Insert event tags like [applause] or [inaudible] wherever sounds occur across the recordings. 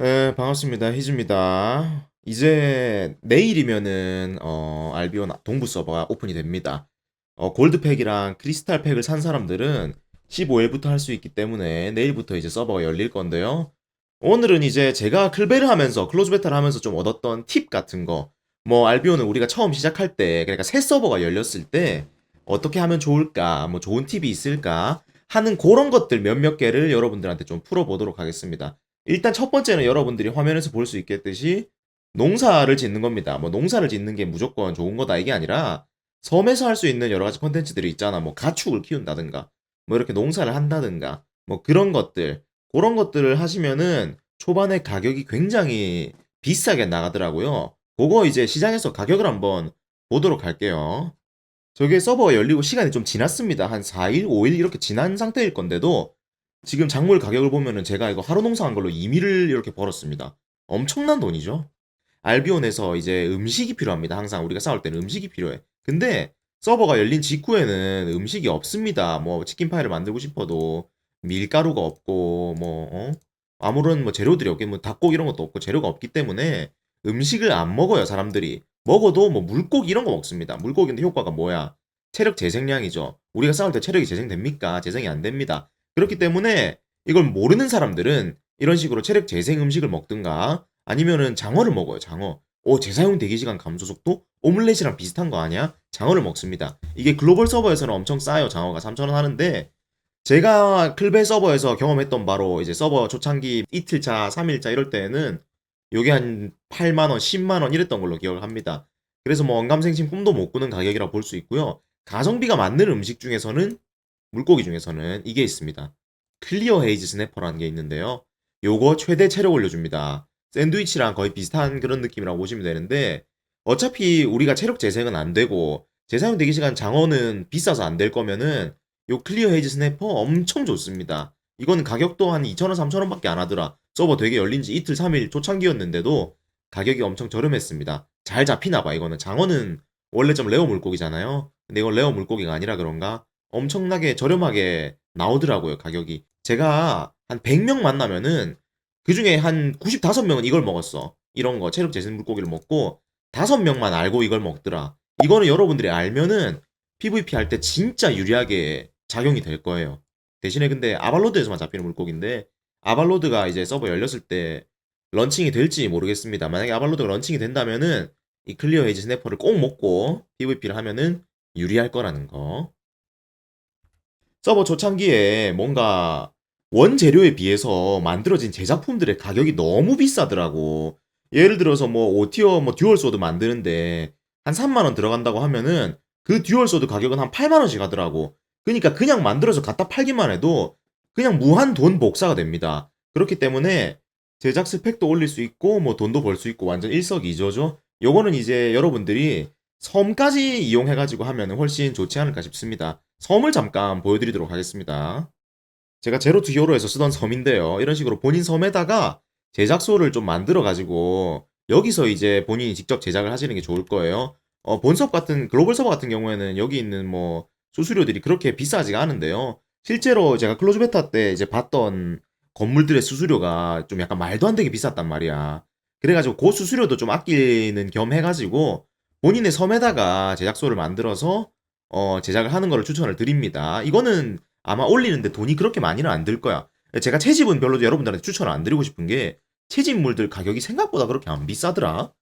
네, 반갑습니다. 희즈입니다. 이제 내일이면은 어, 알비온 동부 서버가 오픈이 됩니다. 어, 골드팩이랑 크리스탈 팩을 산 사람들은 15일부터 할 수 있기 때문에 내일부터 이제 서버가 열릴 건데요. 오늘은 이제 제가 클베를 하면서 클로즈 베타를 하면서 좀 얻었던 팁 같은 거. 뭐 알비온은 우리가 처음 시작할 때 그러니까 새 서버가 열렸을 때 어떻게 하면 좋을까? 뭐 좋은 팁이 있을까? 하는 그런 것들 몇몇 개를 여러분들한테 좀 풀어보도록 하겠습니다. 일단 첫 번째는 여러분들이 화면에서 볼 수 있겠듯이 농사를 짓는 겁니다. 뭐 농사를 짓는 게 무조건 좋은 거다 이게 아니라 섬에서 할 수 있는 여러 가지 컨텐츠들이 있잖아. 뭐 가축을 키운다든가 뭐 이렇게 농사를 한다든가 뭐 그런 것들 그런 것들을 하시면은 초반에 가격이 굉장히 비싸게 나가더라고요. 그거 이제 시장에서 가격을 한번 보도록 할게요. 저게 서버가 열리고 시간이 좀 지났습니다. 한 4일, 5일 이렇게 지난 상태일 건데도 지금 작물 가격을 보면은 제가 이거 하루 농사한 걸로 2미를 이렇게 벌었습니다. 엄청난 돈이죠. 알비온에서 이제 음식이 필요합니다. 항상 우리가 싸울 때는 음식이 필요해. 근데 서버가 열린 직후에는 음식이 없습니다. 뭐 치킨 파이를 만들고 싶어도 밀가루가 없고 뭐 어? 아무런 뭐 재료들이 없게 뭐 닭고기 이런 것도 없고 재료가 없기 때문에 음식을 안 먹어요 사람들이 먹어도 뭐 물고기 이런 거 먹습니다. 물고기인데 효과가 뭐야? 체력 재생량이죠. 우리가 싸울 때 체력이 재생됩니까? 재생이 안 됩니다. 그렇기 때문에 이걸 모르는 사람들은 이런 식으로 체력 재생 음식을 먹든가 아니면은 장어를 먹어요. 장어. 오 재사용 대기 시간 감소 속도 오믈렛이랑 비슷한 거 아니야? 장어를 먹습니다. 이게 글로벌 서버에서는 엄청 싸요. 장어가 3,000원 하는데 제가 클베 서버에서 경험했던 바로 이제 서버 초창기 이틀차, 3일차 이럴 때는 요게 한 8만 원, 10만 원 이랬던 걸로 기억을 합니다. 그래서 뭐 언감생심 꿈도 못 꾸는 가격이라 볼 수 있고요. 가성비가 맞는 음식 중에서는 물고기 중에서는 이게 있습니다. 클리어 헤이즈 스냅퍼라는 게 있는데요. 요거 최대 체력 올려줍니다. 샌드위치랑 거의 비슷한 그런 느낌이라고 보시면 되는데 어차피 우리가 체력 재생은 안 되고 재사용 대기 시간 장어는 비싸서 안 될 거면은 요 클리어 헤이즈 스냅퍼 엄청 좋습니다. 이건 가격도 한 2,000원, 3,000원 밖에 안 하더라. 서버 되게 열린 지 이틀, 3일 초창기였는데도 가격이 엄청 저렴했습니다. 잘 잡히나 봐, 이거는. 장어는 원래 좀 레어 물고기잖아요. 근데 이건 레어 물고기가 아니라 그런가? 엄청나게 저렴하게 나오더라고요, 가격이. 제가 한 100명 만나면은 그 중에 한 95명은 이걸 먹었어. 이런 거, 체력 재생 물고기를 먹고 5명만 알고 이걸 먹더라. 이거는 여러분들이 알면은 PVP 할 때 진짜 유리하게 작용이 될 거예요. 대신에 근데 아발로드에서만 잡히는 물고기인데 아발로드가 이제 서버 열렸을 때 런칭이 될지 모르겠습니다. 만약에 아발로드가 런칭이 된다면은 이 클리어 헤이즈 스냅퍼를 꼭 먹고 PVP를 하면은 유리할 거라는 거. 서버 초창기에 뭔가 원재료에 비해서 만들어진 제작품들의 가격이 너무 비싸더라고. 예를 들어서 뭐 5티어 뭐 듀얼 소드 만드는데 한 3만 원 들어간다고 하면은 그 듀얼 소드 가격은 한 8만 원씩 하더라고. 그러니까 그냥 만들어서 갖다 팔기만 해도 그냥 무한 돈 복사가 됩니다. 그렇기 때문에 제작 스펙도 올릴 수 있고 뭐 돈도 벌 수 있고 완전 일석이조죠. 요거는 이제 여러분들이 섬까지 이용해가지고 하면 훨씬 좋지 않을까 싶습니다. 섬을 잠깐 보여드리도록 하겠습니다. 제가 제로 투 히어로에서 쓰던 섬인데요. 이런 식으로 본인 섬에다가 제작소를 좀 만들어가지고 여기서 이제 본인이 직접 제작을 하시는 게 좋을 거예요. 어, 본섭 같은 글로벌 서버 같은 경우에는 여기 있는 뭐 수수료들이 그렇게 비싸지가 않은데요. 실제로 제가 클로즈 베타 때 이제 봤던 건물들의 수수료가 좀 약간 말도 안 되게 비쌌단 말이야. 그래가지고 그 수수료도 좀 아끼는 겸 해가지고 본인의 섬에다가 제작소를 만들어서 어, 제작을 하는 거를 추천을 드립니다. 이거는 아마 올리는데 돈이 그렇게 많이는 안 들 거야. 제가 채집은 별로 여러분들한테 추천을 안 드리고 싶은 게 채집물들 가격이 생각보다 그렇게 안 비싸더라.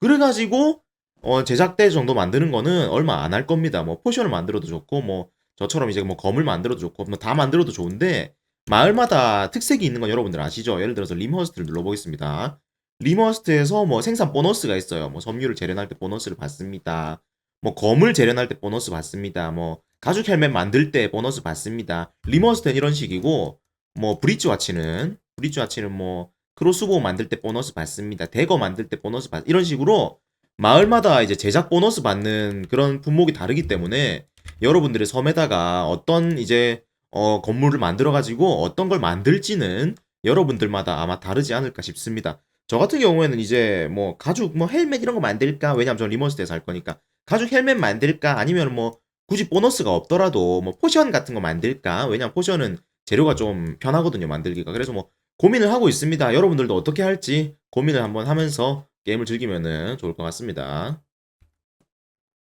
그래가지고 어, 제작대 정도 만드는 거는 얼마 안 할 겁니다. 뭐 포션을 만들어도 좋고 뭐 저처럼 이제 뭐 검을 만들어도 좋고 뭐 다 만들어도 좋은데 마을마다 특색이 있는 건 여러분들 아시죠? 예를 들어서 리머스트를 눌러보겠습니다. 리머스트에서 뭐 생산 보너스가 있어요. 뭐 섬유를 재련할 때 보너스를 받습니다. 뭐 검을 재련할 때 보너스 받습니다. 뭐 가죽 헬멧 만들 때 보너스 받습니다. 리머스트는 이런 식이고 뭐 브릿지 와치는 브릿지 와치는 뭐 크로스보우 만들 때 보너스 받습니다. 대거 만들 때 보너스 받 이런 식으로 마을마다 이제 제작 보너스 받는 그런 품목이 다르기 때문에 여러분들의 섬에다가 어떤 이제 어, 건물을 만들어 가지고 어떤 걸 만들지는 여러분들마다 아마 다르지 않을까 싶습니다. 저 같은 경우에는 이제 뭐 가죽 뭐 헬멧 이런 거 만들까? 왜냐면 저 리머스트에서 할 거니까. 가죽 헬멧 만들까? 아니면 뭐 굳이 보너스가 없더라도 뭐 포션 같은 거 만들까? 왜냐면 포션은 재료가 좀 편하거든요, 만들기가. 그래서 뭐 고민을 하고 있습니다. 여러분들도 어떻게 할지 고민을 한번 하면서 게임을 즐기면은 좋을 것 같습니다.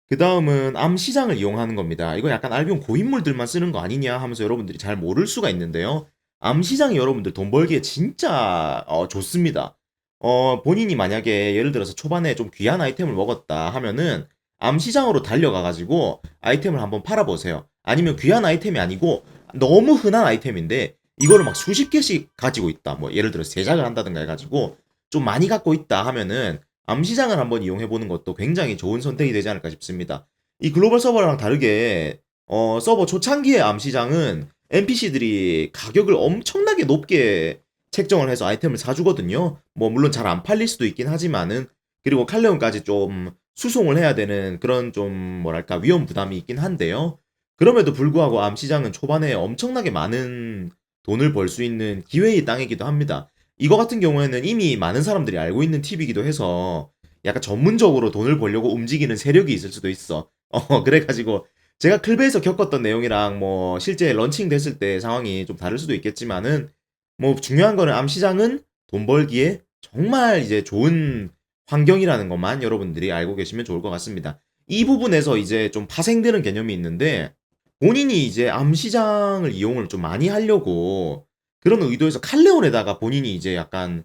그 다음은 암 시장을 이용하는 겁니다. 이거 약간 알비온 고인물들만 쓰는 거 아니냐 하면서 여러분들이 잘 모를 수가 있는데요. 암 시장이 여러분들 돈 벌기에 진짜 어, 좋습니다. 어, 본인이 만약에 예를 들어서 초반에 좀 귀한 아이템을 먹었다 하면은 암 시장으로 달려가 가지고 아이템을 한번 팔아보세요. 아니면 귀한 아이템이 아니고 너무 흔한 아이템인데 이거를 막 수십 개씩 가지고 있다. 뭐 예를 들어 제작을 한다든가 해가지고 좀 많이 갖고 있다 하면은 암 시장을 한번 이용해 보는 것도 굉장히 좋은 선택이 되지 않을까 싶습니다. 이 글로벌 서버랑 다르게 어, 서버 초창기의 암 시장은 NPC들이 가격을 엄청나게 높게 책정을 해서 아이템을 사주거든요. 뭐 물론 잘 안 팔릴 수도 있긴 하지만은 그리고 칼레온까지 좀 수송을 해야 되는 그런 좀 뭐랄까 위험 부담이 있긴 한데요. 그럼에도 불구하고 암 시장은 초반에 엄청나게 많은 돈을 벌 수 있는 기회의 땅이기도 합니다. 이거 같은 경우에는 이미 많은 사람들이 알고 있는 팁이기도 해서 약간 전문적으로 돈을 벌려고 움직이는 세력이 있을 수도 있어. [laughs] 어, 그래가지고 제가 클베에서 겪었던 내용이랑 뭐 실제 런칭 됐을 때 상황이 좀 다를 수도 있겠지만은 뭐 중요한 거는 암 시장은 돈 벌기에 정말 이제 좋은 환경이라는 것만 여러분들이 알고 계시면 좋을 것 같습니다. 이 부분에서 이제 좀 파생되는 개념이 있는데 본인이 이제 암시장을 이용을 좀 많이 하려고 그런 의도에서 칼레온에다가 본인이 이제 약간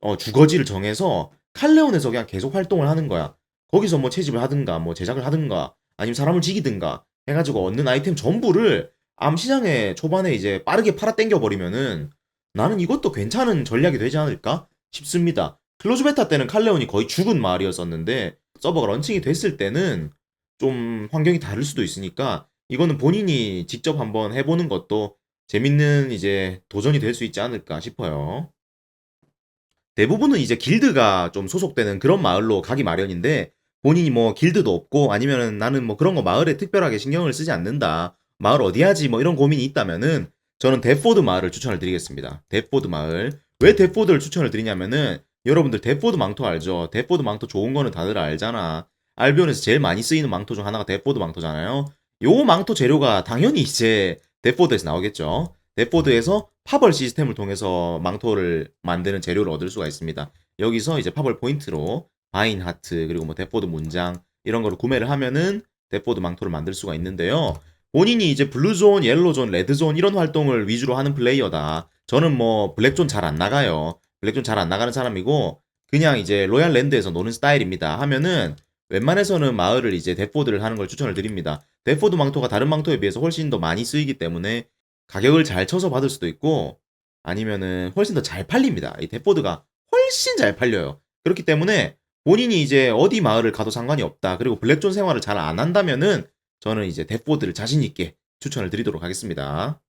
어, 주거지를 정해서 칼레온에서 그냥 계속 활동을 하는 거야. 거기서 뭐 채집을 하든가 뭐 제작을 하든가 아니면 사람을 죽이든가 해가지고 얻는 아이템 전부를 암시장에 초반에 이제 빠르게 팔아 당겨 버리면은 나는 이것도 괜찮은 전략이 되지 않을까 싶습니다. 클로즈 베타 때는 칼레온이 거의 죽은 마을이었었는데 서버가 런칭이 됐을 때는 좀 환경이 다를 수도 있으니까 이거는 본인이 직접 한번 해보는 것도 재밌는 이제 도전이 될 수 있지 않을까 싶어요. 대부분은 이제 길드가 좀 소속되는 그런 마을로 가기 마련인데 본인이 뭐 길드도 없고 아니면은 나는 뭐 그런 거 마을에 특별하게 신경을 쓰지 않는다. 마을 어디 하지 뭐 이런 고민이 있다면은 저는 데포드 마을을 추천을 드리겠습니다. 데포드 마을. 왜 데포드를 추천을 드리냐면은 여러분들 데포드 망토 알죠? 데포드 망토 좋은 거는 다들 알잖아. 알비온에서 제일 많이 쓰이는 망토 중 하나가 데포드 망토잖아요. 요 망토 재료가 당연히 이제 데포드에서 나오겠죠. 데포드에서 파벌 시스템을 통해서 망토를 만드는 재료를 얻을 수가 있습니다. 여기서 이제 파벌 포인트로 바인 하트 그리고 뭐 데포드 문장 이런 거를 구매를 하면은 데포드 망토를 만들 수가 있는데요. 본인이 이제 블루존, 옐로존, 레드존 이런 활동을 위주로 하는 플레이어다. 저는 뭐 블랙존 잘 안 나가요. 블랙존 잘안 나가는 사람이고 그냥 이제 로얄 랜드에서 노는 스타일입니다. 하면은 웬만해서는 마을을 이제 데포드를 하는 걸 추천을 드립니다. 데포드 망토가 다른 망토에 비해서 훨씬 더 많이 쓰이기 때문에 가격을 잘 쳐서 받을 수도 있고 아니면은 훨씬 더 잘 팔립니다. 이 데포드가 훨씬 잘 팔려요. 그렇기 때문에 본인이 이제 어디 마을을 가도 상관이 없다. 그리고 블랙존 생활을 잘 안 한다면은 저는 이제 데포드를 자신 있게 추천을 드리도록 하겠습니다.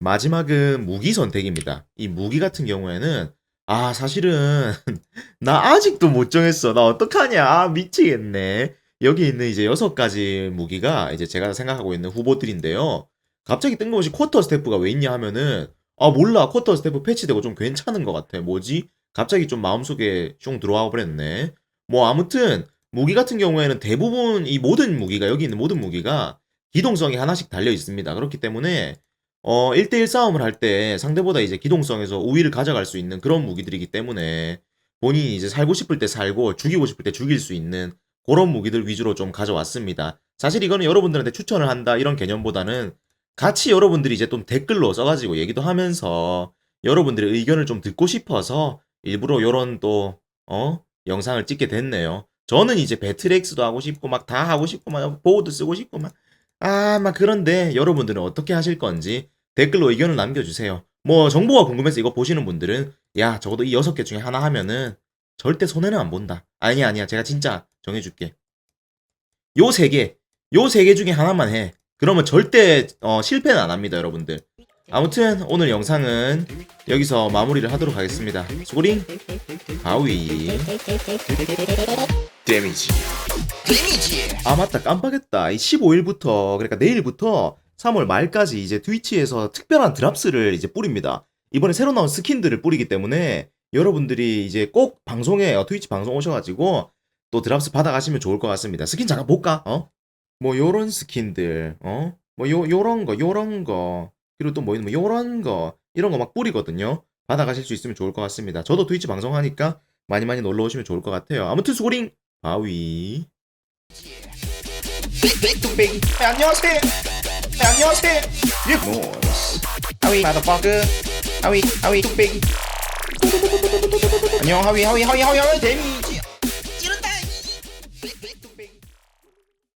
마지막은 무기 선택입니다. 이 무기 같은 경우에는 아 사실은 [laughs] 나 아직도 못 정했어. 나 어떡하냐? 아, 미치겠네. 여기 있는 이제 여섯 가지 무기가 이제 제가 생각하고 있는 후보들인데요. 갑자기 뜬금없이 쿼터 스태프가 왜 있냐 하면은 아 몰라 쿼터 스태프 패치되고 좀 괜찮은 것 같아. 뭐지? 갑자기 좀 마음속에 슝 들어와 버렸네. 뭐 아무튼 무기 같은 경우에는 대부분 이 모든 무기가 여기 있는 모든 무기가 기동성이 하나씩 달려 있습니다. 그렇기 때문에 어 1대1 싸움을 할 때 상대보다 이제 기동성에서 우위를 가져갈 수 있는 그런 무기들이기 때문에 본인이 이제 살고 싶을 때 살고 죽이고 싶을 때 죽일 수 있는 그런 무기들 위주로 좀 가져왔습니다. 사실 이거는 여러분들한테 추천을 한다 이런 개념보다는 같이 여러분들이 이제 좀 댓글로 써가지고 얘기도 하면서 여러분들의 의견을 좀 듣고 싶어서 일부러 요런 또, 어? 영상을 찍게 됐네요. 저는 이제 배틀엑스도 하고 싶고 막 다 하고 싶고 막 보호도 쓰고 싶고 막 아, 막 그런데 여러분들은 어떻게 하실 건지 댓글로 의견을 남겨주세요. 뭐 정보가 궁금해서 이거 보시는 분들은 야 적어도 이 여섯 개 중에 하나 하면은 절대 손해는 안 본다. 아니야 아니야 제가 진짜 정해줄게. 요세 개, 요세개 중에 하나만 해. 그러면 절대 어, 실패는 안 합니다 여러분들. 아무튼 오늘 영상은 여기서 마무리를 하도록 하겠습니다. 수고링 바위 데미지 아 맞다 깜빡했다 이 15일부터 그러니까 내일부터 3월 말까지 이제 트위치에서 특별한 드랍스를 이제 뿌립니다. 이번에 새로 나온 스킨들을 뿌리기 때문에 여러분들이 이제 꼭 방송에 어, 트위치 방송 오셔가지고 또 드랍스 받아가시면 좋을 것 같습니다. 스킨 잠깐 볼까? 어? 뭐 요런 스킨들, 어? 뭐 요, 요런 거, 요런 거, 그리고 또 뭐 있는 뭐 요런 거, 이런 거 막 뿌리거든요. 받아가실 수 있으면 좋을 것 같습니다. 저도 트위치 방송하니까 많이 많이 놀러 오시면 좋을 것 같아요. 아무튼 수고링 바위. 네, 안녕하세요. Down your spit! You noise. Howie, motherfucker. Howie, Howie, too big. 안녕, 하위, 하위, 하위, 하위, 하위, 데미지.